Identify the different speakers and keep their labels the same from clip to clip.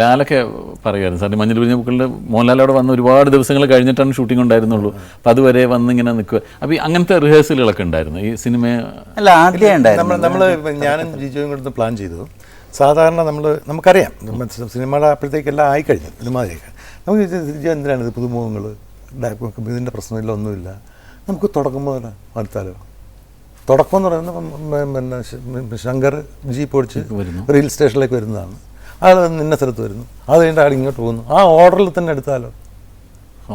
Speaker 1: ലാലൊക്കെ പറയുമായിരുന്നു. സാറിന് മഞ്ഞൾ പിരിഞ്ഞ പൂക്കളുടെ മോഹൻലാൽ അവിടെ വന്ന് ഒരുപാട് ദിവസങ്ങൾ കഴിഞ്ഞിട്ടാണ് ഷൂട്ടിംഗ് ഉണ്ടായിരുന്നുള്ളൂ. അപ്പം അതുവരെ വന്ന് ഇങ്ങനെ നിൽക്കുക. അപ്പം ഈ അങ്ങനത്തെ റിഹേഴ്സലുകളൊക്കെ ഉണ്ടായിരുന്നു? ഈ സിനിമ
Speaker 2: അല്ല ആദ്യം ഉണ്ടായിരുന്നു.
Speaker 3: നമ്മൾ നമ്മൾ ഞാനും ജിജോയും കൂടെ പ്ലാൻ ചെയ്തു. സാധാരണ നമ്മൾ നമുക്കറിയാം സിനിമയുടെ അപ്പോഴത്തേക്കെല്ലാം ആയിക്കഴിഞ്ഞു. സിനിമയൊക്കെ നമുക്ക് ജിജോ എന്തിനാണ് ഇത് പുതുമുഖങ്ങൾ ഇതിന്റെ പ്രശ്നമില്ല ഒന്നുമില്ല. നമുക്ക് തുടക്കം മുതൽ അടുത്താലോ? തുടക്കം എന്ന് പറയുന്നത് പിന്നെ ശങ്കർ ജീപ്പ് ഓടിച്ച്
Speaker 1: റെയിൽ
Speaker 3: ഒരു ഹിൽ സ്റ്റേഷനിലേക്ക് വരുന്നതാണ്. ആൾ നിന്ന സ്ഥലത്ത് വരുന്നു. അത് കഴിഞ്ഞിട്ട് ആൾ ഇങ്ങോട്ട് പോകുന്നു. ആ ഓർഡറിൽ തന്നെ എടുത്താലോ?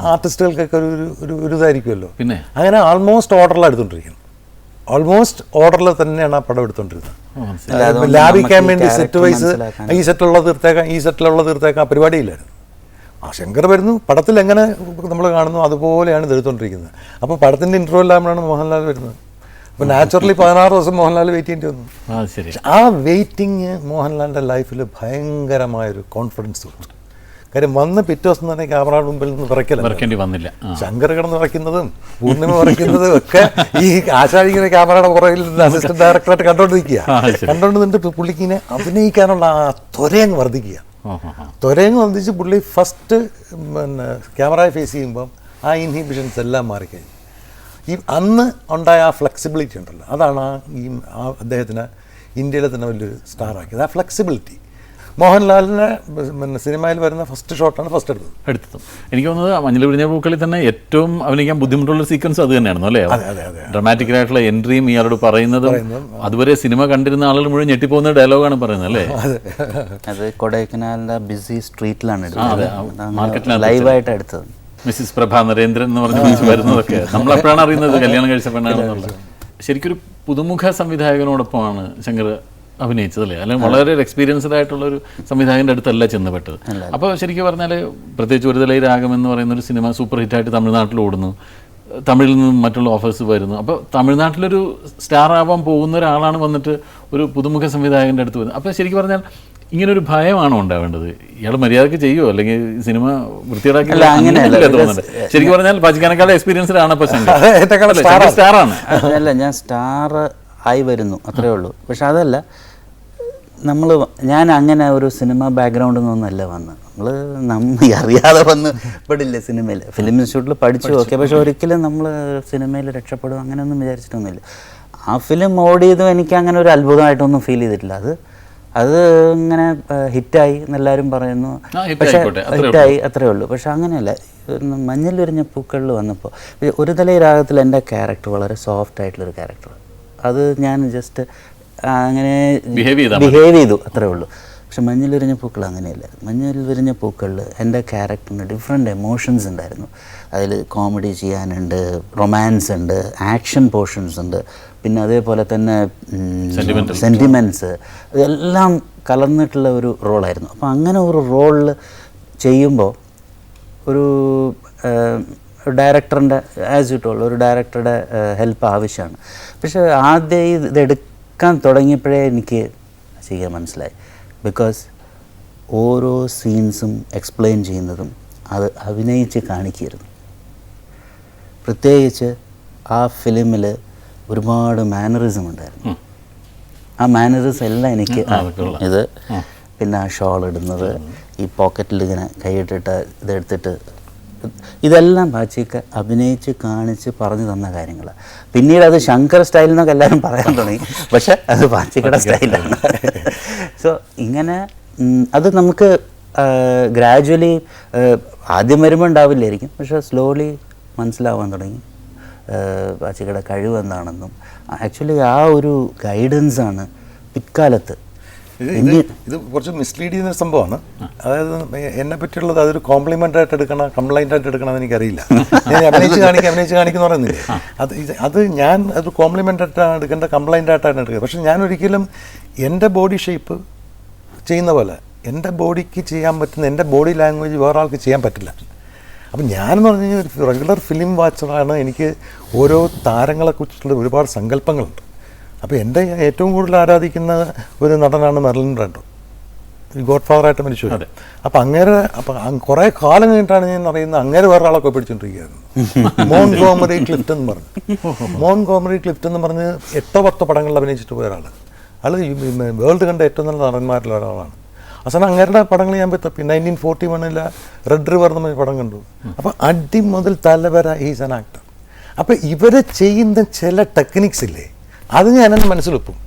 Speaker 3: ആർട്ടിസ്റ്റുകൾക്കൊക്കെ ഒരു ഒരു- ഒരു ഒരു ഇതായിരിക്കുമല്ലോ.
Speaker 1: പിന്നെ?
Speaker 3: അങ്ങനെ ആൾമോസ്റ്റ് ഓർഡറിലാണ് എടുത്തുകൊണ്ടിരിക്കുന്നത് ഓൾമോസ്റ്റ് ഓർഡറിൽ തന്നെയാണ് ആ പടം എടുത്തുകൊണ്ടിരുന്നത്. ലാഭിക്കാൻ വേണ്ടി സെറ്റ് വൈസ് ഈ സെറ്റുള്ള തീർത്തേക്കാം ഈ സെറ്റിലുള്ള തീർത്തേക്കാം പരിപാടിയില്ലായിരുന്നു. ആ ശങ്കർ വരുന്നു. പടത്തിൽ എങ്ങനെ നമ്മൾ കാണുന്നു? അതുപോലെയാണ് ഇത് എടുത്തുകൊണ്ടിരിക്കുന്നത് അപ്പോൾ പടത്തിന്റെ ഇന്റർവ്യൂ ഇന്റർവെല്ലാകുമ്പോഴാണ് മോഹൻലാൽ വരുന്നത്. അപ്പോൾ നാച്ചുറലി പതിനാറ് ദിവസം മോഹൻലാൽ വെയിറ്റ് ചെയ്യേണ്ടി വന്നു.
Speaker 1: ആ
Speaker 3: വെയിറ്റിംഗ് മോഹൻലാലിന്റെ ലൈഫിൽ ഭയങ്കരമായൊരു കോൺഫിഡൻസ് കൊടുത്തു കാര്യം വന്ന് പിറ്റേ ദിവസം തന്നെ ക്യാമറ മുമ്പിൽ നിന്ന് വിറയ്ക്കല
Speaker 1: വന്നില്ല.
Speaker 3: ശങ്കർ കിടന്ന് വിറയ്ക്കുന്നതും പൂർണിമ വിറയ്ക്കുന്നതും ഒക്കെ ഈ ആശാരിങ്ങനെ ക്യാമറയുടെ പുറകിൽ അസിസ്റ്റന്റ് ഡയറക്ടറായിട്ട് കണ്ടോണ്ട് നിൽക്കുക. കണ്ടോണ്ട് നിന്നിട്ട് പുള്ളിക്കിനെ അഭിനയിക്കാനുള്ള ആ ത്വരയങ്ങ് വർദ്ധിക്കുക. ത്വരയങ്ങ് വർദ്ധിച്ച് പുള്ളി ഫസ്റ്റ് പിന്നെ ക്യാമറയെ ഫേസ് ചെയ്യുമ്പം ആ ഇൻഹിബിഷൻസ് എല്ലാം മാറിക്കഴിഞ്ഞു. ഈ അന്ന് ഉണ്ടായ ആ ഫ്ലെക്സിബിലിറ്റി ഉണ്ടല്ലോ. അതാണ് ആ ഈ ആ അദ്ദേഹത്തിന് ഇന്ത്യയിലെ തന്നെ വലിയൊരു സ്റ്റാറാക്കിയത് ആ ഫ്ലെക്സിബിലിറ്റി മോഹൻലാലിനെ പിന്നെ സിനിമയിൽ വരുന്ന ഫസ്റ്റ് ഷോട്ടാണ് ഫസ്റ്റ് എടുത്തത്.
Speaker 1: എടുത്തത്. എനിക്ക് തോന്നുന്നത് മഞ്ഞൾ പിരിഞ്ഞ പൂക്കളിൽ തന്നെ ഏറ്റവും അഭിനയിക്കാൻ ബുദ്ധിമുട്ടുള്ള സീക്വൻസ് അത് തന്നെയായിരുന്നു അല്ലേ?
Speaker 3: അതെ, അതെ, അതെ.
Speaker 1: ഡ്രമാറ്റിക് ആയിട്ടുള്ള എൻട്രിയും ഇയാളോട് പറയുന്നതും അതുവരെ സിനിമ കണ്ടിരുന്ന ആളുകൾ മുഴുവൻ ഞെട്ടിപ്പോകുന്ന ഡയലോഗാണ് പറയുന്നത് അല്ലേ?
Speaker 2: അത്. കൊടൈക്കനാലിന്റെ ബിസി സ്ട്രീറ്റിലാണ്
Speaker 1: എടുത്തത്.
Speaker 2: ലൈവായിട്ട് എടുത്തത്.
Speaker 1: മിസ്സിസ് പ്രഭ നരേന്ദ്രൻ എന്ന് പറഞ്ഞ് വിളിച്ച് വരുന്നതൊക്കെ. നമ്മളെപ്പോഴാണ് അറിയുന്നത് കല്യാണം കഴിച്ച പെണ്ണാണെന്നുള്ളത് ശരിക്കൊരു പുതുമുഖ സംവിധായകനോടൊപ്പമാണ് ശങ്കർ അഭിനയിച്ചത് അല്ലേ അല്ലെങ്കിൽ വളരെ എക്സ്പീരിയൻസ്ഡ് ആയിട്ടുള്ള ഒരു സംവിധായകന്റെ അടുത്തല്ല ചെന്നപ്പെട്ടത്. അപ്പോൾ ശരിക്കും പറഞ്ഞാൽ പ്രത്യേകിച്ച് ഒരു തലയിൽ രാഗം എന്ന് പറയുന്ന ഒരു സിനിമ സൂപ്പർ ഹിറ്റായിട്ട് തമിഴ്നാട്ടിൽ ഓടുന്നു. തമിഴിൽ നിന്നും മറ്റുള്ള ഓഫേഴ്സ് വരുന്നു. അപ്പോൾ തമിഴ്നാട്ടിലൊരു സ്റ്റാർ ആവാൻ പോകുന്ന ഒരാളാണ് വന്നിട്ട് ഒരു പുതുമുഖ സംവിധായകന്റെ അടുത്ത് വരുന്നത്. അപ്പോൾ ശരിക്കും പറഞ്ഞാൽ ഇങ്ങനൊരു ഭയമാണോ ഉണ്ടാവേണ്ടത്? ഇയാൾ മര്യാദയ്ക്ക് ചെയ്യുമോ അല്ലെങ്കിൽ സിനിമ വൃത്തിയേടാക്കി തോന്നുന്നത് ശരിക്കും പറഞ്ഞാൽ പാചിക്കാനേക്കാളും എക്സ്പീരിയൻസ്ഡ് ആണ്
Speaker 3: എന്നെക്കാളും
Speaker 1: അല്ലേ,
Speaker 2: ഞാൻ സ്റ്റാർ ആയി വരുന്നു അത്രേ ഉള്ളൂ. പക്ഷെ അതല്ല നമ്മൾ ഞാൻ അങ്ങനെ ഒരു സിനിമ ബാക്ക്ഗ്രൗണ്ടിൽ നിന്നൊന്നല്ല വന്ന്. നമ്മൾ നമ്മൾ അറിയാതെ വന്ന് പെടില്ലേ സിനിമയിൽ ഫിലിം ഇൻസ്റ്റിറ്റ്യൂട്ടിൽ പഠിച്ചു ഓക്കെ പക്ഷെ ഒരിക്കലും നമ്മൾ സിനിമയിൽ രക്ഷപ്പെടും അങ്ങനെയൊന്നും വിചാരിച്ചിട്ടൊന്നുമില്ല. ആ ഫിലിം ഓടിയതും എനിക്ക് അങ്ങനെ ഒരു അത്ഭുതമായിട്ടൊന്നും ഫീൽ ചെയ്തിട്ടില്ല. അത് അത് ഇങ്ങനെ ഹിറ്റായി എന്നെല്ലാവരും പറയുന്നു. പക്ഷെ. ഹിറ്റായി അത്രേ ഉള്ളൂ. പക്ഷെ അങ്ങനെയല്ല. മഞ്ഞൾ വിരിഞ്ഞ പൂക്കളിൽ വന്നപ്പോൾ ഒരു തല രാഗത്തിൽ എന്റെ ക്യാരക്ടർ വളരെ സോഫ്റ്റ് ആയിട്ടുള്ളൊരു ക്യാരക്ടർ. അത് ഞാൻ ജസ്റ്റ് അങ്ങനെ. ബിഹേവ് ചെയ്തു അത്രേ ഉള്ളൂ. പക്ഷെ മഞ്ഞൾ വിരിഞ്ഞ പൂക്കൾ അങ്ങനെയല്ല. മഞ്ഞൾ വിരിഞ്ഞ പൂക്കളിൽ എന്റെ ക്യാരക്ടറിന് ഡിഫറെന്റ് എമോഷൻസ് ഉണ്ടായിരുന്നു. അതിൽ കോമഡി ചെയ്യാനുണ്ട് റൊമാൻസ് ഉണ്ട് ആക്ഷൻ പോർഷൻസ് ഉണ്ട്. പിന്നെ അതേപോലെ തന്നെ. സെന്റിമെന്റ്സ് ഇതെല്ലാം കലർന്നിട്ടുള്ള ഒരു റോളായിരുന്നു. അപ്പോൾ അങ്ങനെ ഒരു റോളിൽ ചെയ്യുമ്പോൾ ഒരു ഡയറക്ടറിന്റെ ആസ് യു ടോൾ ഒരു ഡയറക്ടറുടെ ഹെൽപ്പ് ആവശ്യമാണ്. പക്ഷേ ആദ്യം ഇത് ഇതെടുക്കാൻ തുടങ്ങിയപ്പോഴേ എനിക്ക് ചെയ്യാൻ മനസ്സിലായി. ബിക്കോസ് ഓരോ സീൻസും എക്സ്പ്ലെയിൻ ചെയ്യുന്നതും അത് അഭിനയിച്ച് കാണിക്കുകയായിരുന്നു. പ്രത്യേകിച്ച് ആ ഫിലിമിൽ ഒരുപാട് മാനറിസം ഉണ്ടായിരുന്നു. ആ മാനറിസം എല്ലാം എനിക്ക്. ഇത് പിന്നെ ആ ഷോൾ ഇടുന്നത് ഈ പോക്കറ്റിൽ ഇങ്ങനെ കൈയിട്ടിട്ട് ഇതെടുത്തിട്ട് ഇതെല്ലാം ബാച്ചിക്ക് അഭിനയിച്ച് കാണിച്ച് പറഞ്ഞു തന്ന കാര്യങ്ങളാണ് പിന്നീട് അത് ശങ്കർ സ്റ്റൈൽ എന്നൊക്കെ എല്ലാവരും പറയാൻ തുടങ്ങി. പക്ഷെ അത് ബാച്ചിക്കയുടെ സ്റ്റൈലാണ് സോ ഇങ്ങനെ അത് നമുക്ക് ഗ്രാജുവലി ആദ്യം വരുമ്പോൾ ഉണ്ടാവില്ലായിരിക്കും. പക്ഷെ സ്ലോലി മനസ്സിലാവാൻ തുടങ്ങി. ബാച്ചിക്കയുടെ കഴിവ് എന്താണെന്നും ആക്ച്വലി ആ ഒരു ഗൈഡൻസാണ് പിൽക്കാലത്ത്.
Speaker 3: ഇത് കുറച്ച് മിസ്ലീഡ് ചെയ്യുന്ന ഒരു സംഭവമാണ്. അതായത് എന്നെ പറ്റിയുള്ളത് അതൊരു കോംപ്ലിമെന്റ് ആയിട്ട് എടുക്കണം കംപ്ലൈന്റ് ആയിട്ട് എടുക്കണം എന്ന് എനിക്കറിയില്ല. ഞാൻ അഭിനയിച്ച് കാണിക്കുക അഭിനയിച്ച് കാണിക്കുന്ന പറയുന്നില്ലേ? അത് അത് ഞാൻ അത് കോംപ്ലിമെന്റ് ആയിട്ടാണ് എടുക്കേണ്ട കംപ്ലൈന്റ് ആയിട്ടാണ് എടുക്കുക പക്ഷെ ഞാൻ ഒരിക്കലും എന്റെ ബോഡി ഷേപ്പ് ചെയ്യുന്ന പോലെ എന്റെ ബോഡിക്ക് ചെയ്യാൻ പറ്റുന്ന എന്റെ ബോഡി ലാംഗ്വേജ് വേറെ ആൾക്ക് ചെയ്യാൻ പറ്റില്ല. അപ്പം ഞാനെന്ന് പറഞ്ഞു കഴിഞ്ഞാൽ ഒരു റെഗുലർ ഫിലിം വാച്ചറാണ് എനിക്ക് ഓരോ താരങ്ങളെക്കുറിച്ചുള്ള ഒരുപാട് സങ്കല്പങ്ങളുണ്ട്. അപ്പോൾ എന്റെ ഏറ്റവും കൂടുതൽ ആരാധിക്കുന്ന ഒരു നടനാണ് മെർലിൻ ബ്രാൻഡോ ഗോഡ് ഫാദറായിട്ട് മരിച്ചു. അപ്പം അങ്ങേരെ അപ്പം കുറേ കാലം കഴിഞ്ഞിട്ടാണ് ഞാൻ അറിയുന്നത് അങ്ങേരെ വേറെ ആളൊക്കെ പിടിച്ചോണ്ടിരിക്കുകയായിരുന്നു. മോൺ ഗോമറി ക്ലിഫ്റ്റ് എന്ന് പറഞ്ഞു. മോൺ ഗോമറി ക്ലിഫ്റ്റ് എന്ന് പറഞ്ഞ് എട്ടോ പത്തോ പടങ്ങളിൽ അഭിനയിച്ചിട്ട് പോയ ഒരാൾ അത് വേൾഡ് കണ്ട ഏറ്റവും നല്ല നടന്മാരിൽ ഒരാളാണ്. അവസാനം അങ്ങേരുടെ പടങ്ങൾ ഞാൻ പോയി തപ്പി. നയന്റീൻ ഫോർട്ടി വണ്ണിലെ റെഡ് റിവർ എന്ന് പടം കണ്ടു. അപ്പോൾ അടി മുതൽ തലവര ഈസ് ആൻ ആക്ടർ അപ്പോൾ ഇവർ ചെയ്യുന്ന ചില ടെക്നിക്സ് ഇല്ലേ അത് ഞാൻ എന്റെ മനസ്സിലൊപ്പും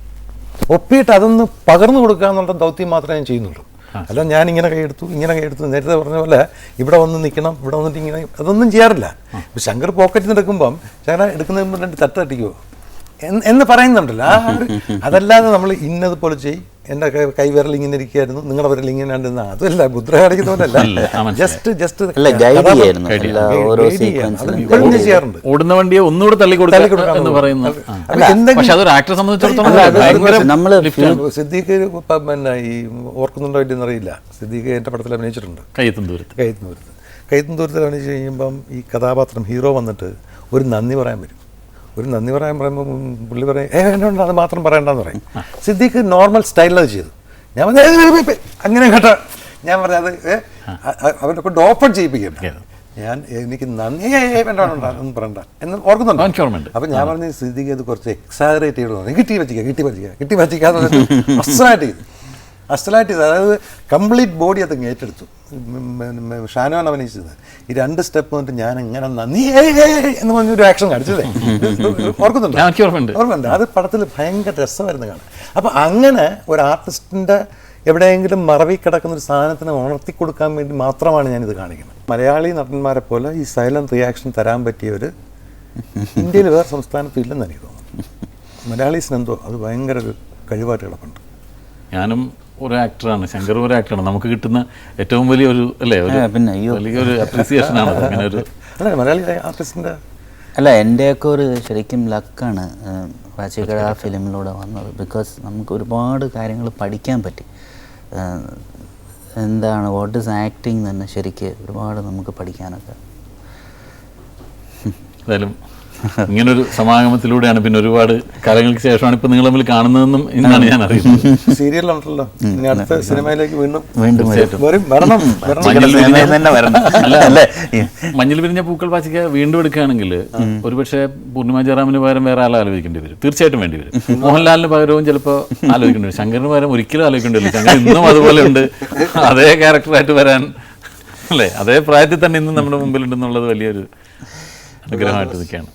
Speaker 3: ഒപ്പിയിട്ട് അതൊന്ന് പകർന്നു കൊടുക്കുക എന്നുള്ള ദൗത്യം മാത്രമേ ഞാൻ ചെയ്യുന്നുള്ളൂ. അല്ല ഞാൻ ഇങ്ങനെ കൈയെടുത്തു ഇങ്ങനെ കൈയെടുത്തു നേരത്തെ പറഞ്ഞ പോലെ ഇവിടെ വന്ന് നിൽക്കണം ഇവിടെ വന്നിട്ട് ഇങ്ങനെ അതൊന്നും ചെയ്യാറില്ല. ശങ്കർ പോക്കറ്റിൽ നിന്ന് എടുക്കുമ്പം ശങ്കർ എടുക്കുന്നതിന് രണ്ട് തട്ട് തട്ടിക്കുമോ എന്ന് പറയുന്നുണ്ടല്ല. ആ ഒരു- അതല്ലാതെ നമ്മൾ ഇന്നത് പോലെ ചെയ്യും എന്റെ കൈ കൈവിരൽ ഇങ്ങനെ ഇരിക്കുകയായിരുന്നു. നിങ്ങളുടെ വിരൽ ഇങ്ങനെ ഉണ്ടെന്ന് അതല്ല മുദ്ര കാണിക്കുന്നവരല്ല. ജസ്റ്റ് ജസ്റ്റ് ഇപ്പോഴും ഞാൻ ചെയ്യാറുണ്ട്.
Speaker 1: ഓടുന്ന വണ്ടിയെ ഒന്നുകൂടെ തള്ളി കൊടുക്കുക
Speaker 3: സിദ്ദീഖ് പിന്നെ ഈ ഓർക്കുന്നുണ്ടോ ഇല്ലെന്നറിയില്ല സിദ്ദീഖ് എന്റെ പടത്തിൽ അഭിനയിച്ചിട്ടുണ്ട്.
Speaker 1: കയ്യത്തും ദൂരത്ത്.
Speaker 3: കൈത്തുന്നൂരത്ത് കൈത്തുന്നൂരത്തിൽ അഭിനയിച്ച് കഴിയുമ്പം ഈ കഥാപാത്രം ഹീറോ വന്നിട്ട് ഒരു നന്ദി പറയാൻ വരും. ഒരു നന്ദി പറയാൻ പറയുമ്പോൾ പുള്ളി പറയും ഏ എന്നോണ്ട് അത് മാത്രം പറയണ്ടെന്ന് പറയും. സിദ്ദീഖ് നോർമൽ സ്റ്റൈലിൽ ചെയ്തു. ഞാൻ പറഞ്ഞു, "ഏയ് ഏയ് ഏയ് ഏയ് അങ്ങനെ കേട്ടോ. ഞാൻ പറഞ്ഞത് അത് ഏ, അ- അ- അവരുടെ കൊണ്ട് ഓപ്പൺ ചെയ്യിപ്പിക്കണ്ട. ഞാൻ എനിക്ക് നന്ദി ഏയ് ഏയ് വേണ്ട വേണ്ട വേണ്ട, ഒന്നും പറയണ്ട. എന്ന് ഓർക്കുന്നുണ്ട്?
Speaker 1: എനിക്ക്
Speaker 3: അപ്പം ഞാൻ പറഞ്ഞ സിദ്ദീഖ് അത് കുറച്ച് എക്സാഗറേറ്റ് ചെയ്തു കിട്ടി പറ്റിക്കുക കിട്ടി പറ്റിക്കുക കിട്ടി പറ്റിക്കാന്ന് പറഞ്ഞിട്ട് അസ്സലായിട്ട് ചെയ്തു അസ്സലായിട്ട് ചെയ്തു അതായത് കംപ്ലീറ്റ് ബോഡി അത് ഏറ്റെടുത്തു. ഷാനുവാൻ അഭിനയിച്ചത്. ഈ രണ്ട് സ്റ്റെപ്പ് വന്നിട്ട് ഞാൻ എങ്ങനെ നന്ദി എന്ന് പറഞ്ഞൊരു ആക്ഷൻ കാണിച്ചതേ. ഓർക്കുന്നുണ്ട്?
Speaker 1: ഓർമ്മയുണ്ട്
Speaker 3: അത് പടത്തിൽ ഭയങ്കര രസമായിരുന്നു കാണാൻ. അപ്പം അങ്ങനെ ഒരു ആർട്ടിസ്റ്റിന്റെ എവിടെയെങ്കിലും മറവി കിടക്കുന്ന ഒരു സാധനത്തിന് ഉണർത്തി കൊടുക്കാൻ വേണ്ടി മാത്രമാണ് ഞാനിത് കാണിക്കുന്നത്. മലയാളി നടന്മാരെ പോലെ ഈ സൈലന്റ് റിയാക്ഷൻ തരാൻ പറ്റിയ ഒരു ഇന്ത്യയിൽ വേറെ സംസ്ഥാനത്തും ഇല്ലെന്ന് എനിക്ക് തോന്നുന്നു. മലയാളീസിന് എന്തോ അത് ഭയങ്കര ഒരു കഴിവായിട്ട് കിടപ്പുണ്ട്.
Speaker 1: ഞാനും ഒരു ആക്ടറാണ് ശങ്കർ ഒരു ആക്ടറാണ് നമുക്ക് കിട്ടുന്ന ഏറ്റവും വലിയൊരു അല്ലേ? ഒരു
Speaker 2: അല്ലേ പിന്നെ.
Speaker 1: വലിയൊരു അപ്രീസിയേഷൻ ആണ്. അങ്ങനെ ഒരു
Speaker 3: അല്ല മലയാളി ആർട്ടിസ്റ്റിന്റെ
Speaker 2: അല്ല എന്റെയൊക്കെ ഒരു ശരിക്കും ലക്കാണ് വാച്ചിക്കട ആ ഫിലിമിലൂടെ വന്നത്. ബിക്കോസ് നമുക്ക് ഒരുപാട് കാര്യങ്ങൾ പഠിക്കാൻ പറ്റി. എന്താണ് വാട്ട് ഇസ് ആക്ടിങ് തന്നെ ശരിക്ക് ഒരുപാട് നമുക്ക് പഠിക്കാനൊക്കെ.
Speaker 1: എന്തായാലും ഇങ്ങനൊരു സമാഗമത്തിലൂടെയാണ് പിന്നെ ഒരുപാട് കാലങ്ങൾക്ക് ശേഷമാണ് ഇപ്പൊ നിങ്ങൾ തമ്മിൽ കാണുന്നതെന്നും ഇന്നാണ് ഞാൻ അറിയുന്നത്.
Speaker 3: സീരിയലുണ്ടല്ലോ ഇനി അടുത്ത സിനിമയിലേക്ക് വീണ്ടും
Speaker 2: വീണ്ടും വരും.
Speaker 3: വരും വരണം വരണം.
Speaker 1: മഞ്ഞൾ
Speaker 2: പിരിഞ്ഞ വരണം. അല്ലേ
Speaker 1: മഞ്ഞൾ വിരിഞ്ഞ പൂക്കൾ പാച്ചിക്ക വീണ്ടും എടുക്കുകയാണെങ്കിൽ ഒരുപക്ഷെ പൂർണിമ ജയറാമിന് പകരം വേറെ ആളെ ആലോചിക്കേണ്ടി വരും. തീർച്ചയായിട്ടും വേണ്ടി വരും. മോഹൻലാലിന് പകരവും ചിലപ്പോൾ ആലോചിക്കേണ്ടി വരും. ശങ്കറിന് പകരം ഒരിക്കലും ആലോചിക്കേണ്ടി വരും ശങ്കർ ഇന്നും അതുപോലെ ഉണ്ട്. അതേ ക്യാരക്ടറായിട്ട് വരാൻ അല്ലേ? അതേ പ്രായത്തിൽ തന്നെ ഇന്നും നമ്മുടെ മുമ്പിലുണ്ടെന്നുള്ളത് വലിയൊരു അനുഗ്രഹമായിട്ട് നിൽക്കുകയാണ്.